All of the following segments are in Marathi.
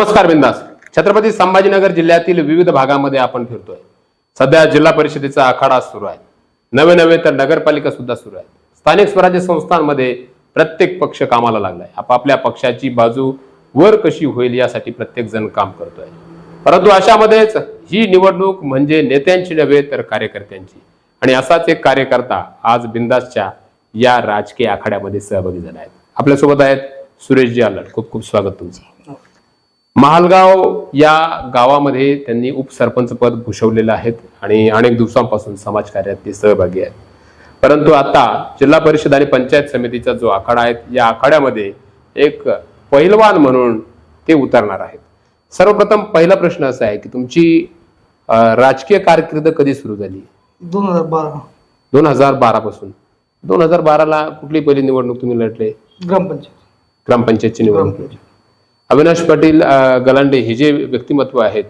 नमस्कार बिंदास. छत्रपती संभाजीनगर जिल्ह्यातील विविध भागामध्ये आपण फिरतोय. सध्या जिल्हा परिषदेचा आखाडा सुरू आहे. नवे नवे तर नगरपालिका सुद्धा सुरू आहे. स्थानिक स्वराज्य संस्थांमध्ये प्रत्येक पक्ष कामाला लागलाय. आपापल्या पक्षाची बाजू वर कशी होईल यासाठी प्रत्येक जण काम करतोय. परंतु अशामध्येच ही निवडणूक म्हणजे नेत्यांची नव्हे तर कार्यकर्त्यांची. आणि असाच एक कार्यकर्ता आज बिंदासच्या या राजकीय आखाड्यामध्ये सहभागी झाला आहेत आपल्यासोबत आहेत सुरेशजी आलट. खूप खूप स्वागत तुमचं. महालगाव या गावामध्ये त्यांनी उपसरपंच पद भूषवलेलं आहेत आणि अनेक दिवसांपासून समाजकार्यात ते सहभागी आहेत. परंतु आता जिल्हा परिषद आणि पंचायत समितीचा जो आखाडा आहे या आखाड्यामध्ये एक पहिलवान म्हणून ते उतरणार आहेत. सर्वप्रथम पहिला प्रश्न असा आहे की तुमची राजकीय कारकीर्द कधी सुरू झाली? दोन हजार बारा. दोन हजार बारा पासून दोन हजार बाराला कुठली पहिली निवडणूक तुम्ही लढले? ग्रामपंचायत. ग्रामपंचायतची निवडणूक. अविनाश पाटील गलांडे हे जे व्यक्तिमत्व आहेत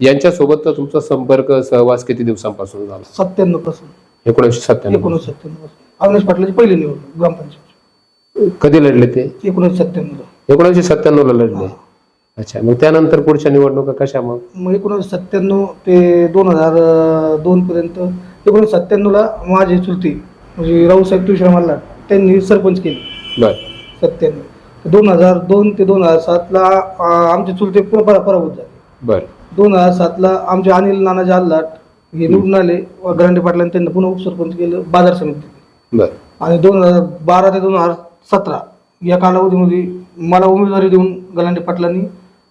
यांच्यासोबत तुमचा संपर्क सहवास किती दिवसांपासून झाला? सत्त्याण्णवपासून. एकोणीसशे सत्त्याण्णव. एकोणीसशे सत्त्याण्णवपासून. अविनाश पाटलाची पहिली निवडणूक ग्रामपंचायत कधी लढले ते? एकोणीसशे सत्त्याण्णव एकोणीसशे सत्त्याण्णव ला लढले अच्छा मग त्यानंतर पुढच्या निवडणुका कशा मग? मग एकोणीसशे सत्त्याण्णव ते दोन हजार दोन पर्यंत एकोणीसशे सत्त्याण्णवला माझे चुलती म्हणजे राऊसाहेब तुळशीराम मल्हार त्यांनी सरपंच केले. बर. सत्त्याण्णव. दोन हजार दोन ते दोन हजार सातला आमचे चुलते पुन्हा परा- पराभूत झाले बर. दोन हजार सातला आमचे अनिल नानाजी आल्लाट हे निवडून आले गरांडे पाटलांनी त्यांना पुन्हा उपसरपंच केलं बाजार समितीत बर. आणि दोन हजार बारा ते दोन हजार सतरा या कालावधीमध्ये मला उमेदवारी देऊन गलांडे पाटलांनी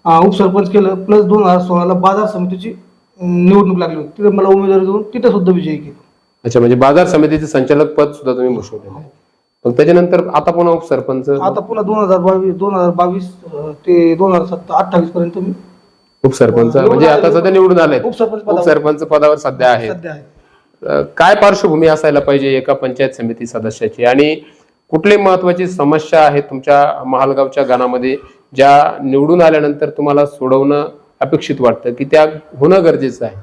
अं, उपसरपंच केलं प्लस दोन हजार सोळाला बाजार समितीची अं, निवडणूक लागली होती. तिथे मला उमेदवारी देऊन तिथे सुद्धा विजयी केलं. अच्छा म्हणजे बाजार समितीचे संचालक पद सुद्धा तुम्ही भूषवलेलं आहे. मग त्याच्यानंतर आता पुन्हा उपसरपंच? आता पुन्हा दोन हजार बावीस दोन हजार बावीस ते दोन हजार सत्ता अठ्ठावीस पर्यंत मी उपसरपंच. म्हणजे आता सध्या निवडून आले उपसरपंच पदावर. उपसरपंच पदावर सध्या आहेत सध्या आहे. अ, काय पार्श्वभूमी असायला पाहिजे एका पंचायत समिती सदस्याची? आणि कुठली महत्वाची समस्या आहे तुमच्या महालगावच्या गाणामध्ये ज्या निवडून आल्यानंतर तुम्हाला सोडवणं अपेक्षित वाटतं की त्या होणं गरजेचं आहे?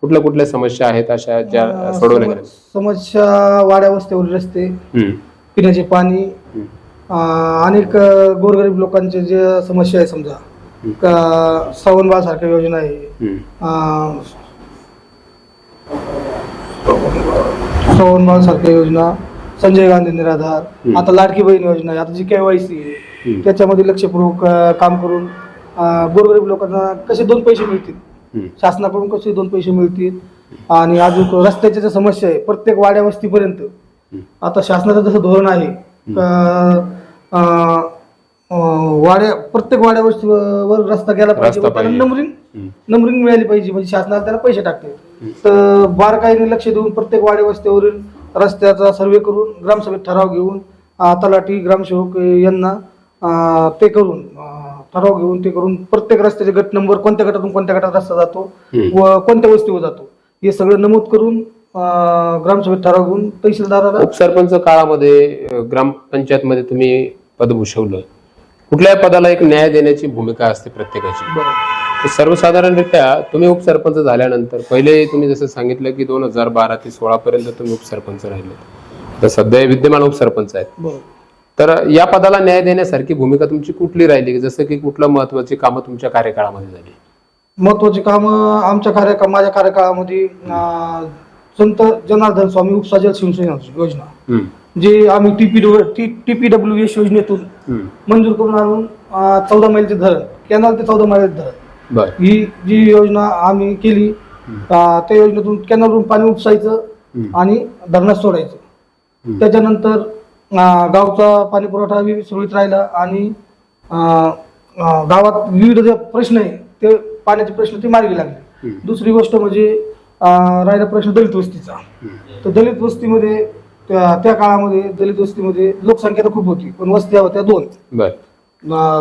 कुठल्या कुठल्या समस्या आहेत अशा ज्या सोडवल्या समस्या- समस्या वाड्या वस्त्यावरील रस्ते. हम्म, पिण्याचे पाणी अं, अनेक अं, गोरगरीब लोकांचे जे समस्या आहे समजा का श्रावणबाळ सारख्या योजना आहे हम्म, अं, श्रावणबाळ सारख्या योजना संजय गांधी निराधार हम्म. आता लाडकी बहीण योजना आहे आता जी केवायसी आहे हम्म. त्याच्यामध्ये लक्षपूर्वक अं, काम करून अं, गोरगरीब लोकांना कसे दोन पैसे मिळतील हम्म, शासनाकडून कसे दोन पैसे मिळतील आणि अजून रस्त्याच्या ज्या समस्या आहे प्रत्येक वाड्या वस्तीपर्यंत. आता शासनाचं जसं धोरण आहे वाड्या प्रत्येक वाड्या वस्तीवर रस्ता गेला पाहिजे व त्याला. नंबरिंग. नंबरिंग मिळाली पाहिजे म्हणजे शासनाला त्याला पैसे टाकते तर बारकाईने लक्ष देऊन प्रत्येक वाड्या वस्तीवरील रस्त्याचा सर्वे करून ग्रामसभेत ठराव घेऊन तलाठी ग्रामसेवक यांना ते करून ठराव घेऊन ते करून प्रत्येक रस्त्याचे गट नंबर कोणत्या गटातून कोणत्या गटात रस्ता जातो. व कोणत्या वस्तीवर जातो हे सगळं नमूद करून ग्रामसभेत ठराव घेऊन तहसीलदाराला उपसरपंच काळामध्ये अ, ग्रामपंचायतमध्ये तुम्ही पद भूषवलं. कुठल्याही पदाला एक न्याय देण्याची भूमिका असते प्रत्येकाची? बरं. तर सर्वसाधारणरित्या तुम्ही उपसरपंच झाल्यानंतर पहिले तुम्ही जसं सांगितलं की दोन हजार बारा ते सोळा पर्यंत तुम्ही उपसरपंच राहिले. तर सध्या हे विद्यमान उपसरपंच आहेत. बरं तर या पदाला न्याय देण्यासारखी भूमिका तुमची कुठली राहिली? जसं की कुठलं महत्वाची कामं तुमच्या कार्यकाळामध्ये झाली? महत्वाची कामं आमच्या कार्य माझ्या कार्यकाळामध्ये अं, संत जनार्दन स्वामी उपसाजल सिंचन योजना जे आम्ही टीपी टीपीडब्ल्यू एस योजनेतून मंजूर करून आणून चौदा मैलचे धरण कॅनल ते चौदा मैलचे धरण. ही जी योजना आम्ही केली त्या योजनेतून कॅनलवरून पाणी उपसायचं. आणि धरणात सोडायचं. त्याच्यानंतर गावचा पाणी पुरवठा सुरळीत राहिला आणि गावात विविध जे प्रश्न आहे ते पाण्याचे प्रश्न ते मार्गी लागले. दुसरी गोष्ट म्हणजे राहिला प्रश्न दलित वस्तीचा. तर दलित वस्तीमध्ये त्या काळामध्ये दलित वस्तीमध्ये लोकसंख्या तर खूप होती. पण वस्त्या होत्या दोन.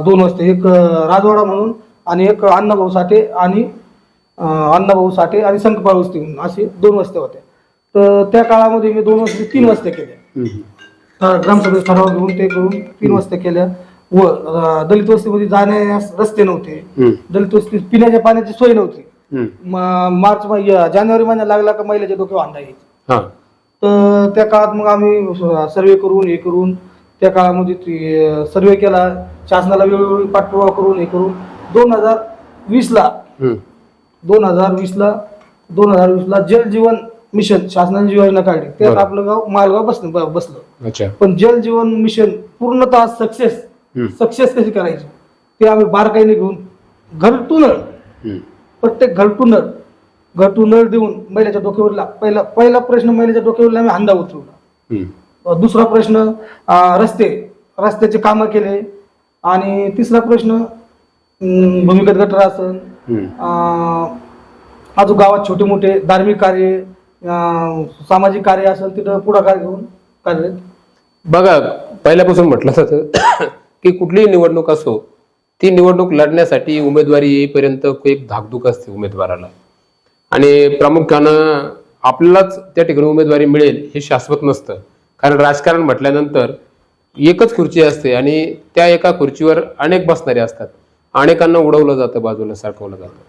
दोन वस्त्या. एक राजवाडा म्हणून आणि एक अण्णाभाऊ साठे आणि अण्णाभाऊ साठे आणि संकपाळ वस्ती म्हणून असे दोन वस्त्या होत्या. तर त्या काळामध्ये मी दोन वस्ती तीन वस्त्या केल्या. ग्रामसभेत ठराव घेऊन ते करून तीन वस्त्या केल्या. व दलित वस्तीमध्ये जाण्यास रस्ते नव्हते. दलित वस्तीत पिण्याच्या पाण्याची सोय नव्हती. म- मार्च मा- या- जानेवारी महिना लागला का महिलाच्या डोक्यावर अंडा हा. तर त्या काळात मग आम्ही सर्वे करून हे करून त्या काळामध्ये सर्वे केला. शासनाला वेळोवेळी पाठपुरावा करून हे करून. दोन हजार वीसला हम्म. दोन हजार वीसला दोन हजार वीसला जल जीवन मिशन शासनाने जी योजना काढली त्यात बरं. आपलं गाव मालगाव बसलं ब- बसलं. अच्छा. पण जल जीवन मिशन पूर्णतः सक्सेस हम्म. सक्सेस कशी करायची? ते आम्ही बारकाईने घेऊन घर टू नळ हम्म. प्रत्येक घर टू नळ घर टू नळ देऊन महिलेच्या डोक्यावरला पहिला पहिला प्रश्न महिलेच्या डोक्यावरला आम्ही हांदा उतरवला. अं, दुसरा प्रश्न रस्ते रस्त्याचे कामं केले. आणि तिसरा प्रश्न भूमिगत गटर असन अजून गावात छोटे मोठे धार्मिक कार्य सामाजिक कार्य असेल तिथं पुढाकार घेऊन कार्यरत. बघा पहिल्यापासून म्हटलं जातं की कुठलीही निवडणूक असो ती निवडणूक लढण्यासाठी उमेदवारी येईपर्यंत एक धाकधूक असते उमेदवाराला. आणि प्रामुख्यानं आपल्यालाच त्या ठिकाणी उमेदवारी मिळेल हे शाश्वत नसतं. कारण राजकारण म्हटल्यानंतर एकच खुर्ची असते आणि त्या एका खुर्चीवर अनेक बसणारे असतात. अनेकांना उडवलं जातं बाजूला सरकवलं जातं.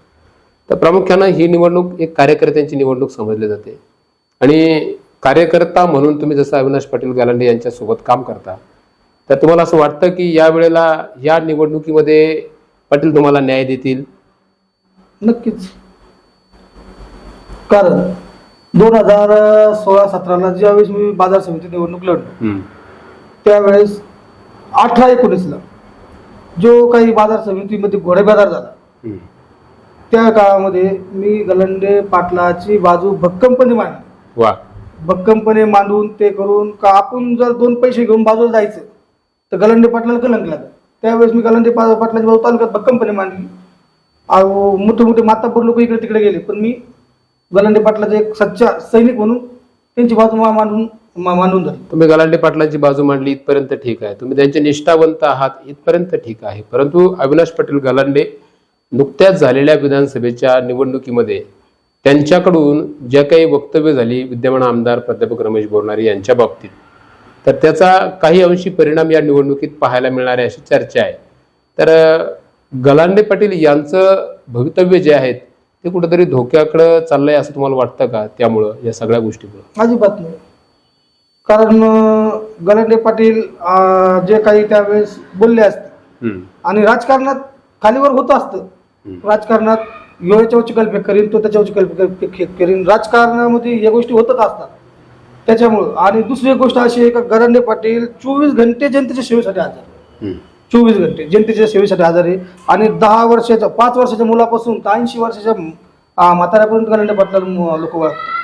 तर प्रामुख्यानं ही निवडणूक एक कार्यकर्त्यांची निवडणूक समजली जाते. आणि कार्यकर्ता म्हणून तुम्ही जसं अविनाश पाटील गालांडे यांच्यासोबत काम करता तर तुम्हाला असं वाटतं की या वेळेला या निवडणुकीमध्ये पाटील तुम्हाला न्याय देतील नक्कीच कारण दोन हजार सोळा सतराला ज्यावेळेस मी बाजार समिती निवडणूक लढलो. त्यावेळेस अठरा एकोणीसला जो काही बाजार समितीमध्ये घोडे बाजार झाला. त्या काळामध्ये मी गलंडे पाटलाची बाजू भक्कमपणे मांडली वा भक्कमपणे मांडून ते करून का आपण जर दोन पैसे घेऊन बाजूला जायचं तर गलंडे पाटलाला कलंक लागलं. त्यावेळेस मी गलंडे पा- पाटलाची बाजू तालुक्यात भक्कमपणे मांडली. अहो, मोठे मोठे मातापूर लोक इकडे तिकडे गेले. पण मी गलंडे पाटलाचे एक सच्चा सैनिक म्हणून त्यांची बाजू मा- मांडून मा- मांडून झाली तुम्ही गलांडे पाटलांची बाजू मांडली इथपर्यंत ठीक आहे. तुम्ही त्यांचे निष्ठावंत आहात इथपर्यंत ठीक आहे. परंतु अविनाश पाटील गलांडे नुकत्याच झालेल्या विधानसभेच्या निवडणुकीमध्ये त्यांच्याकडून ज्या काही वक्तव्य झाली विद्यमान आमदार प्राध्यापक रमेश बोरणारे यांच्या बाबतीत तर त्याचा काही अंशी परिणाम या निवडणुकीत पाहायला मिळणार आहे अशी चर्चा आहे. तर गलांडे पाटील यांचं भवितव्य जे आहेत ते कुठेतरी धोक्याकडं चाललंय असं तुम्हाला वाटतं का? त्यामुळं या सगळ्या गोष्टीमुळं. अजिबात नाही. कारण गलांडे पाटील जे काही त्यावेळेस बोलले असते. आणि राजकारणात खालीवर होत असतं. राजकारणात यो याच्यावरची कल्पे करीन तो त्याच्यावरची कल्पे करीन राजकारणामध्ये या गोष्टी होतच असतात. त्याच्यामुळं. आणि दुसरी गोष्ट अशी आहे का गरांडे पाटील चोवीस घंटे जनतेच्या सेवेसाठी हम्म. चोवीस घंटे जनतेच्या सेवेसाठी आहे आणि दहा वर्षाच्या पाच वर्षाच्या मुलापासून तर ऐंशी वर्षाच्या म्हाताऱ्यापर्यंत गरांडे पाटला लोक ओळखतात.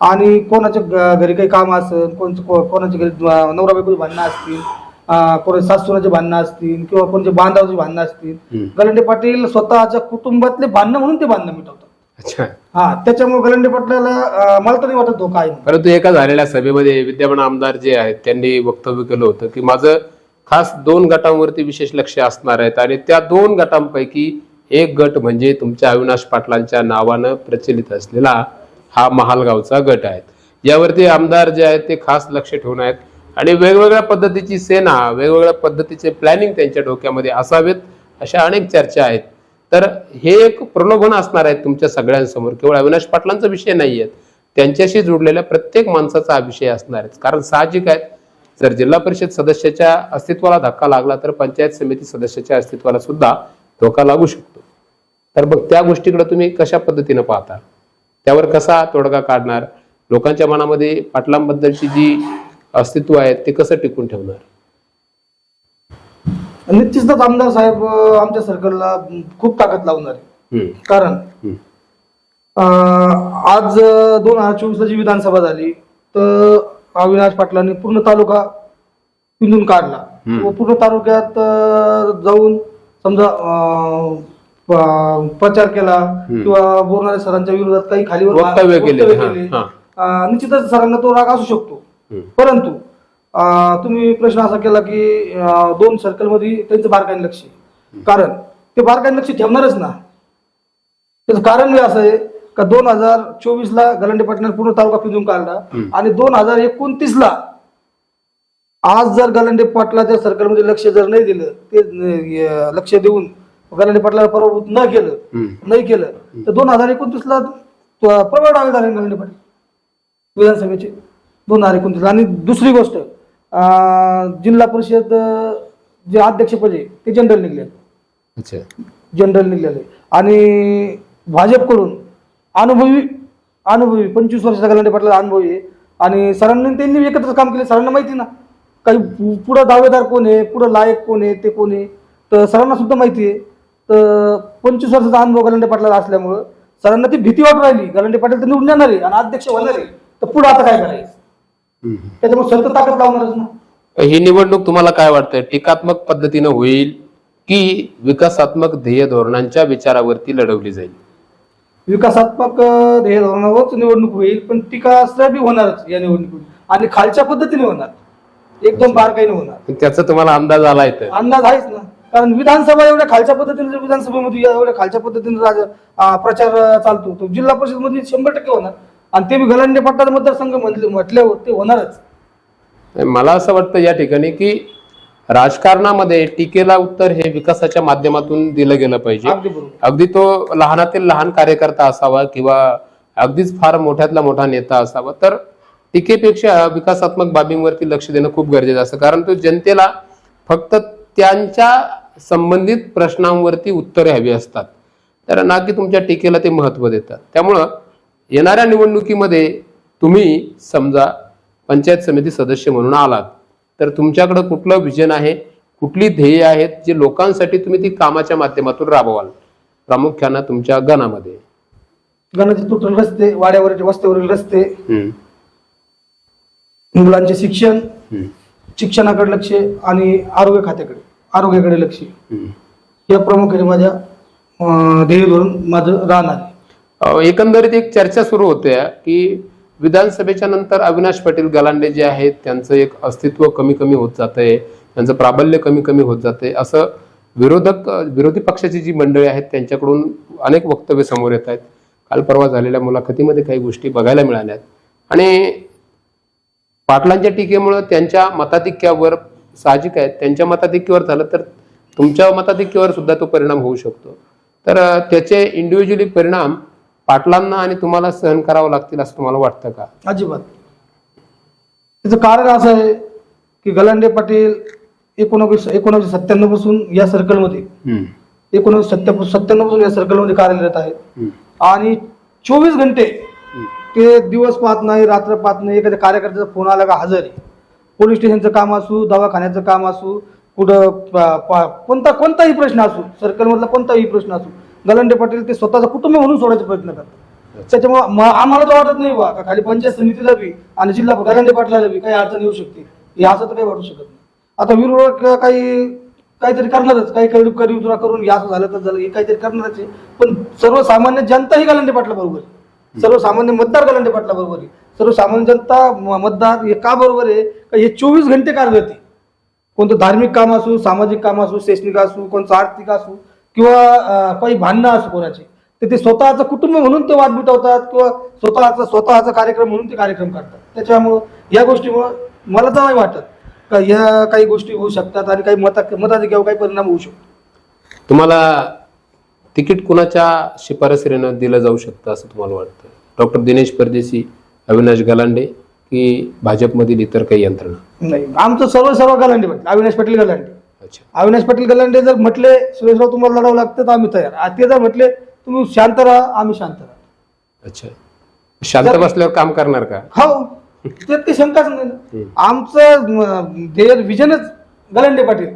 आणि कोणाच्या घरी काही काम असेल कोणचं को- कोणाच्या घरी नवरा बायकोची भांडणं असतील कोणाच्या सासूराचे भांडणं असतील किंवा कोणाच्या बांधावाची भांडणं असतील. गलांडे पाटील स्वतःच्या कुटुंबातले भांडणं म्हणून ते भांडणं मिटवतात. अच्छा. हा त्याच्यामुळे गलांडे पाटलाला अं, मला तर वाटत धोका आहे. परंतु एका झालेल्या सभेमध्ये विद्यमान आमदार जे आहेत त्यांनी वक्तव्य केलं होतं की माझं खास दोन गटांवरती विशेष लक्ष असणार आहेत आणि त्या दोन गटांपैकी एक गट म्हणजे तुमच्या अविनाश पाटलांच्या नावानं प्रचलित असलेला हा महालगावचा गट आहे. यावरती आमदार जे आहेत ते खास लक्ष ठेवून आहेत आणि वेगवेगळ्या पद्धतीची सेना वेगवेगळ्या पद्धतीचे प्लॅनिंग त्यांच्या डोक्यामध्ये असावेत अशा अनेक चर्चा आहेत. तर हे एक प्रलोभन असणार आहे तुमच्या सगळ्यांसमोर. केवळ अविनाश पाटलांचा विषय नाही आहेत त्यांच्याशी जोडलेल्या प्रत्येक माणसाचा हा विषय असणार आहे कारण साहजिक आहे जर जिल्हा परिषद सदस्याच्या अस्तित्वाला धक्का लागला तर पंचायत समिती सदस्याच्या अस्तित्वाला सुद्धा धोका लागू शकतो. तर मग त्या गोष्टीकडे तुम्ही कशा पद्धतीनं पाहता? त्यावर कसा तोडगा काढणार? लोकांच्या मनामध्ये पाटलांबद्दलची जी अस्तित्व आहे ते कसं टिकून ठेवणार? निश्चितच आमदार साहेब अं, आमच्या सर्कलला खूप ताकद लावणार आहे हम्म, कारण हम्म, अं, आज दोन हजार चोवीसला जी विधानसभा झाली तर अविनाश पाटलांनी पूर्ण तालुका पिंजून काढला हम्म. व पूर्ण तालुक्यात अं, जाऊन समजा अं, प- प्रचार केला किंवा बोरणारे सरांच्या विरोधात काही खालीवर वक्तव्य केले, हा. हा. निश्चितच सरांना तो राग असू शकतो हम्म. परंतु तुम्ही प्रश्न असा केला की दोन सर्कलमध्ये त्यांचं बारकाईने लक्ष आहे. कारण ते बारकाईने लक्ष ठेवणारच ना त्याचं कारण असं आहे का दोन हजार चोवीस ला गलांडे पाटलांनी पूर्ण तालुका पिंजून काढला आणि दोन हजार एकोणतीस ला आज जर गलांडे पाटलाच्या सर्कलमध्ये लक्ष जर नाही दिलं ते लक्ष देऊन गलांडे पाटलाला पराभूत न केलं. नाही केलं तर दोन हजार एकोणतीस ला प्रबळ डावे झाले गलांडे पाटील विधानसभेचे. दोन हजार एकोणतीस आणि दुसरी गोष्ट जिल्हा परिषद जे अध्यक्षपद आहे ते जनरल निघले. अच्छा. जनरल निघलेलं. आणि भाजपकडून अनुभवी अनुभवी पंचवीस वर्षाचा गलांडे पाटला अनुभवी आहे. आणि सरांनी त्यांनी एकत्र काम केले सरांना माहिती ना. काही पुढं दावेदार कोण आहे पुढं लायक कोण आहे ते कोण आहे तर सरांना सुद्धा माहिती आहे. तर पंचवीस वर्षाचा अनुभव गलांडे पाटला असल्यामुळं सरांना ती भीती वाटू राहिली. गलांडे पाटील तर निवडून येणार आहे आणि अध्यक्ष होणार आहे. तर पुढं आता काय करायचं? त्याच्यामुळे सतत ताकद लावणारच ना. ही निवडणूक तुम्हाला काय वाटतंय? टीकात्मक पद्धतीनं होईल की विकासात्मक ध्येय धोरणांच्या विचारावरती लढवली जाईल? विकासात्मक ध्येय धोरणावरच निवडणूक होईल पण टीका बी होणारच या निवडणुकीत आणि खालच्या पद्धतीने होणार. एकदम बारकाईने होणार. त्याचा तुम्हाला अंदाज आला तर अंदाज आहेच ना. कारण विधानसभा एवढ्या खालच्या पद्धतीने विधानसभेमध्ये एवढ्या खालच्या पद्धतीने प्रचार चालतो तो जिल्हा परिषदमध्ये शंभर टक्के होणार. आणि ते बी गलांडे पाटाचा मतदारसंघ म्हटले म्हटल्यावर ते होणारच. मला असं वाटतं या ठिकाणी की राजकारणामध्ये टीकेला उत्तर हे विकासाच्या माध्यमातून दिलं गेलं पाहिजे. अगदी बरोबर. अगदी तो लहानातील लहान कार्यकर्ता असावा किंवा अगदीच फार मोठ्यातला मोठा नेता असावा तर टीकेपेक्षा विकासात्मक बाबींवरती लक्ष देणं खूप गरजेचं असतं कारण तो जनतेला फक्त त्यांच्या संबंधित प्रश्नांवरती उत्तरे हवी असतात. तर ना की तुमच्या टीकेला ते महत्त्व देतात. त्यामुळं येणाऱ्या निवडणुकीमध्ये तुम्ही समजा पंचायत समिती सदस्य म्हणून आलात तर तुमच्याकडं कुठलं विजन आहे? कुठली ध्येय आहेत जे लोकांसाठी तुम्ही ती कामाच्या माध्यमातून राबवाल? प्रामुख्यानं तुमच्या गणामध्ये. गणाचे तुटून रस्ते वाड्यावरचे वस्त्यावरील रस्ते मुलांचे शिक्षण शिक्षणाकडे लक्ष आणि आरोग्य खात्याकडे आरोग्याकडे लक्ष. या प्रमुखाने माझ्या ध्येय धोरण माझं राहणार. एकंदरीत एक चर्चा सुरू होते की विधानसभेच्या नंतर अविनाश पाटील गलांडे जे आहेत त्यांचं एक अस्तित्व कमी कमी होत जातंय त्यांचं प्राबल्य कमी कमी होत जाते असं विरोधक विरोधी पक्षाची जी मंडळी आहेत त्यांच्याकडून अनेक वक्तव्य समोर येत आहेत. काल परवा झालेल्या मुलाखतीमध्ये काही गोष्टी बघायला मिळाल्यात आणि पाटलांच्या टीकेमुळं त्यांच्या मताधिक्यावर साहजिक आहेत त्यांच्या मताधिक्यावर झालं तर तुमच्या मताधिक्यावर सुद्धा तो परिणाम होऊ शकतो. तर त्याचे इंडिव्हिज्युअली परिणाम पाटलांना आणि तुम्हाला सहन करावं लागतील असं तुम्हाला वाटतं का? अजिबात. त्याचं कारण असं आहे की गलांडे पाटील एकोणावीस एकोणावीसशे सत्त्याण्णवपासून या सर्कलमध्ये एकोणावीस सत्त्या सत्त्याण्णवपासून या सर्कलमध्ये कार्यरत आहेत. आणि चोवीस घंटे ते दिवस पाहत नाही रात्र पाहत नाही एखाद्या कार्यकर्त्याचा फोन आला का हजर आहे. पोलीस स्टेशनचं काम असू दवाखान्याचं काम असू कुठं कोणता कोणताही प्रश्न असू सर्कलमधला कोणताही प्रश्न असू गलंडे पाटील ते स्वतःचा कुटुंब म्हणून सोडायचा प्रयत्न करतात. त्याच्यामुळे आम्हाला तर वाटत नाही बा का खाली पंचायत समितीला बी आणि जिल्हा गलंडे पाटलाला बी काही अडचण येऊ शकते. हे असं तर काही वाटू शकत नाही. आता विरोध काही काहीतरी करणारच काही काही करी उतरा करून या असं झालं तर झालं हे काहीतरी करणारच आहे. पण सर्वसामान्य जनता ही गलंडे पाटला बरोबर आहे. सर्वसामान्य मतदार गलंडे पाटला बरोबर आहे. सर्वसामान्य जनता मतदार हे का बरोबर आहे? का हे चोवीस घंटे कार्यरत आहे? कोणतं धार्मिक काम असू सामाजिक काम असू शैक्षणिक असू कोणतं आर्थिक असू किंवा काही भांडणं असू कोणाची तर ते स्वतःचं कुटुंब म्हणून ते वाद मिटवतात किंवा स्वतःचा स्वतःचा कार्यक्रम म्हणून ते कार्यक्रम करतात. त्याच्यामुळं या गोष्टीमुळं मला तर नाही वाटत का या काही गोष्टी होऊ शकतात आणि काही मता मताधिक्यावर काही परिणाम होऊ शकतो. तुम्हाला तिकीट कुणाच्या शिफारसीनं दिलं जाऊ शकतं असं तुम्हाला वाटतं? डॉक्टर दिनेश परदेशी अविनाश गलांडे की भाजपमधील इतर काही यंत्रणा? नाही आमचं सर्व सर्व गलांडे अविनाश पाटील गलांडे. अविनाश पाटील गलांडे जर म्हटले सुरेशराव तुम्हाला लढावं लागतं तर आम्ही तयार. ते जर म्हटले तुम्ही शांत राहा आम्ही शांत राहा. अच्छा. शांत बसल्यावर काम करणार का? हो. त्यात काही शंकाच नाही. आमचं म, ध्येय विजनच गलांडे पाटील.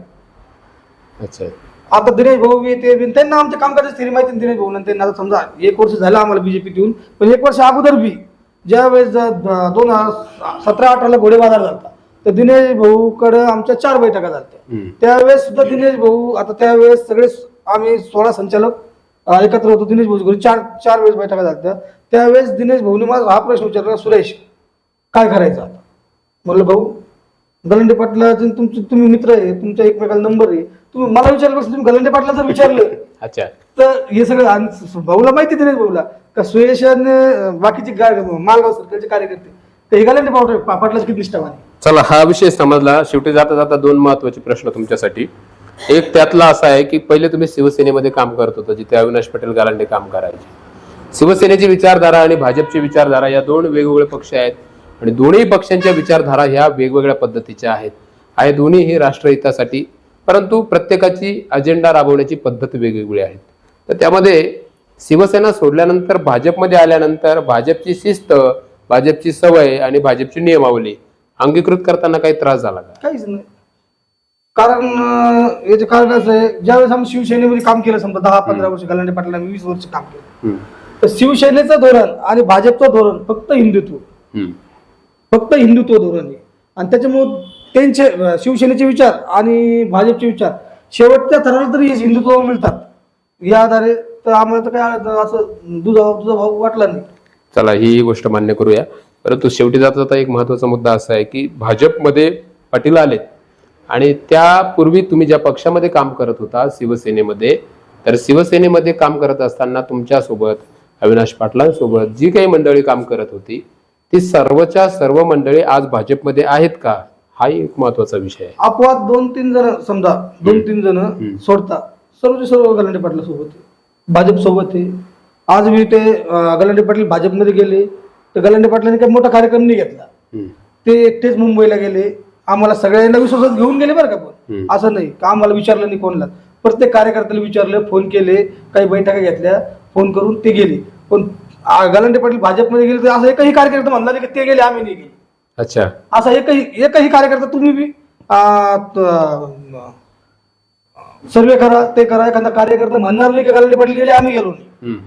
अच्छा. आता दिनेश भाऊ बी ते बी त्यांना आमच्या कामकाजाची स्थिरी माहिती आहे दिनेश भाऊ त्यांना. आता समजा एक वर्ष झालं आम्हाला बीजेपी देऊन पण एक वर्ष अगोदर बी ज्या वेळेस ज- द- दोन हजार सतरा अठराला घोडे बाजार झाला तर दिनेश भाऊकडे आमच्या चार बैठका झाल्या. त्यावेळेस सुद्धा दिनेश भाऊ आता त्यावेळेस सगळे आम्ही सोळा संचालक एकत्र होतो दिनेश भाऊ घरी चार चार वेळेस बैठका झाल्या त्यावेळेस दिनेश भाऊने मला हा प्रश्न विचारला सुरेश काय करायचं आता? म्हणलं भाऊ गलंडे पाटला तुमचे तुम्ही मित्र आहे तुमच्या एकमेकाला नंबर आहे. तुम्ही मला विचारल्यापासून तुम्ही गलंडे पाटला जर विचारलं अच्छा. तर हे सगळं भाऊला माहिती दिनेश भाऊला का अं, बाकीचे मालगाव सरकारचे कार्यकर्ते. तर हे गलंडे पाट पाटलाच किती निष्ठावान चला हा विषय समजला. शेवटी जाता जाता दोन महत्त्वाचे प्रश्न तुमच्यासाठी. एक त्यातला असा आहे की पहिले तुम्ही शिवसेनेमध्ये काम करत होता जिथे अविनाश पटेल गालांडे काम करायचे. शिवसेनेची विचारधारा आणि भाजपची विचारधारा या दोन वेगवेगळे पक्ष आहेत. आणि दोन्ही पक्षांच्या विचारधारा ह्या वेगवेगळ्या पद्धतीच्या आहेत. आणि दोन्ही हे राष्ट्रहितासाठी. परंतु प्रत्येकाची अजेंडा राबवण्याची पद्धत वेगवेगळी आहे तर त्यामध्ये शिवसेना सोडल्यानंतर भाजपमध्ये आल्यानंतर भाजपची शिस्त भाजपची सवय आणि भाजपची नियमावली अंगीकृत करताना काही त्रास झाला का? काहीच नाही. कारण अं, याचं कारण असं आहे ज्यावेळेस आम्ही शिवसेनेमध्ये काम केलं समजा दहा पंधरा वर्ष गलांडे पाटला वीस वर्ष काम केलं. हम्म. तर शिवसेनेचं धोरण आणि भाजपचं धोरण फक्त हिंदुत्व. हम्म. फक्त हिंदुत्व धोरण आहे. आणि त्याच्यामुळे त्यांचे अं, शिवसेनेचे विचार आणि भाजपचे विचार शेवटच्या थराला तरी हे हिंदुत्व मिळतात. या आधारे तर आम्हाला तर काय असं दुधा तुझा भाऊ वाटला नाही. चला ही गोष्ट मान्य करूया. परंतु शेवटी जाता जाता एक महत्त्वाचा मुद्दा असा आहे की भाजपमध्ये पाटील आले आणि त्यापूर्वी तुम्ही ज्या पक्षामध्ये काम करत होता शिवसेनेमध्ये तर शिवसेनेमध्ये काम करत असताना तुमच्यासोबत अविनाश पाटलांसोबत जी काही मंडळी काम करत होती ती सर्वच्या सर्व मंडळी आज भाजपमध्ये आहेत का? हाही एक महत्त्वाचा विषय आहे. अपवाद दोन तीन जण समजा दोन तीन जण सोडता. सर्वचे सर्व गलांडे पाटील सोबत भाजप सोबत आहे. आज मी ते गलांडे पाटील भाजपमध्ये गेले. तर गलांडे पाटलांनी काही मोठा कार्यक्रम नाही घेतला. ते एकटेच मुंबईला गेले. आम्हाला सगळ्यांना विश्वासात घेऊन गेले बरं का पण. असं नाही. का आम्हाला विचारलं नाही कोणला? प्रत्येक कार्यकर्त्याला विचारलं फोन केले काही बैठका घेतल्या फोन करून ते गेले. पण गलांडे पाटील भाजपमध्ये गेले तर असं एकही कार्यकर्ता म्हणला नाही की ते गेले आम्ही नाही गेले. अच्छा. असा एकही एकही कार्यकर्ता तुम्ही बी सर्वे करा ते करा. एखादा कार्यकर्ता म्हणणार नाही की गलांडे पाटील गेले आम्ही गेलो नाही.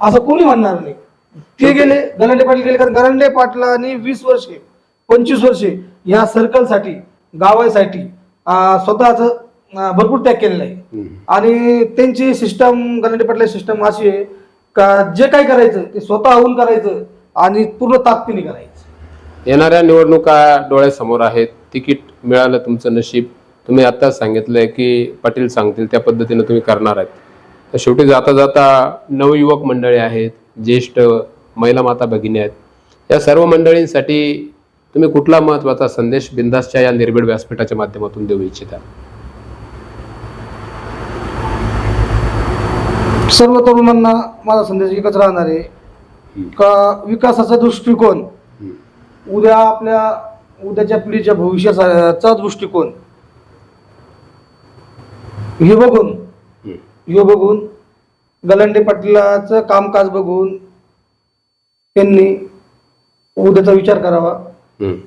असं कोणी म्हणणार नाही. ते गेले गलांडे पाटील गेले. कारण गलांडे पाटलांनी वीस वर्षे पंचवीस वर्षे या सर्कलसाठी गावासाठी स्वतःच भरपूर त्याग केलेला आहे. आणि त्यांची सिस्टम गलांडे पाटला सिस्टम अशी आहे का जे काय करायचं ते स्वतःहून करायचं आणि पूर्ण ताकदीने करायचं. येणाऱ्या निवडणुका डोळ्यासमोर आहेत. तिकीट मिळालं तुमचं नशीब. तुम्ही आत्ताच सांगितलंय की पाटील सांगतील त्या पद्धतीने तुम्ही करणार आहेत. तर शेवटी जाता जाता नवयुवक मंडळी आहेत. ज्येष्ठ महिला माता भगिनी आहेत. या सर्व मंडळींसाठी तुम्ही कुठला महत्त्वाचा संदेश बिंदासच्या या निर्भीड व्यासपीठाच्या माध्यमातून देऊ इच्छिता? सर्व तरुणांना माझा संदेश एकच राहणार आहे. का विकासाचा दृष्टिकोन उद्या आपल्या उद्याच्या पिढीच्या भविष्याचा दृष्टिकोन. हे बघून हे बघून गलांडे पाटलाचं कामकाज बघून त्यांनी उद्याचा विचार करावा.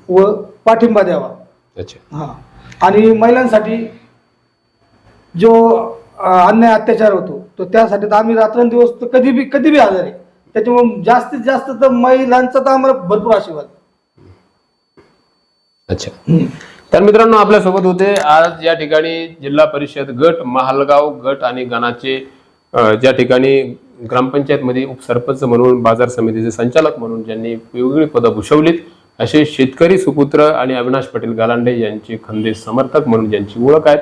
व पाठिंबा द्यावा. अच्छा. हा. आणि महिलांसाठी जो अन्याय अत्याचार होतो तर त्यासाठी तर आम्ही रात्रंदिवस तर कधी बी कधी बी हजर आहे. त्याच्यामुळे जास्तीत जास्त तर महिलांचा तर आम्हाला भरपूर आशीर्वाद. अच्छा. तर मित्रांनो आपल्यासोबत होते आज या ठिकाणी जिल्हा परिषद गट महालगाव गट आणि गणाचे ज्या ठिकाणी ग्रामपंचायतमध्ये उपसरपंच म्हणून बाजार समितीचे संचालक म्हणून ज्यांनी वेगवेगळी पदं भूषवलीत असे शेतकरी सुपुत्र आणि अविनाश पाटील गालांडे यांचे खंदे समर्थक म्हणून ज्यांची ओळख आहे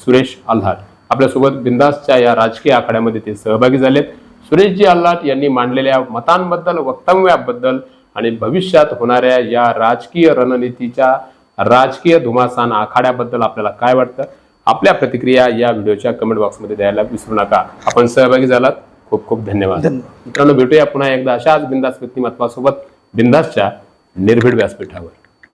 सुरेश आल्हाट. आपल्यासोबत बिंदासच्या या राजकीय आखाड्यामध्ये ते सहभागी झालेत. सुरेशजी आल्हाट यांनी मांडलेल्या मतांबद्दल वक्तव्याबद्दल आणि भविष्यात होणाऱ्या या राजकीय रणनीतीच्या राजकीय धुमासान आखाड्याबद्दल आपल्याला काय वाटतं? आपल्या प्रतिक्रिया या व्हिडिओच्या कमेंट बॉक्समध्ये द्यायला विसरू नका. आपण सहभागी झालात. खूप खूप धन्यवाद. मित्रांनो भेटूया पुन्हा एकदा अशाच बिंदास व्यक्तिमत्वासोबत बिंदासच्या निर्भीड व्यासपीठावर.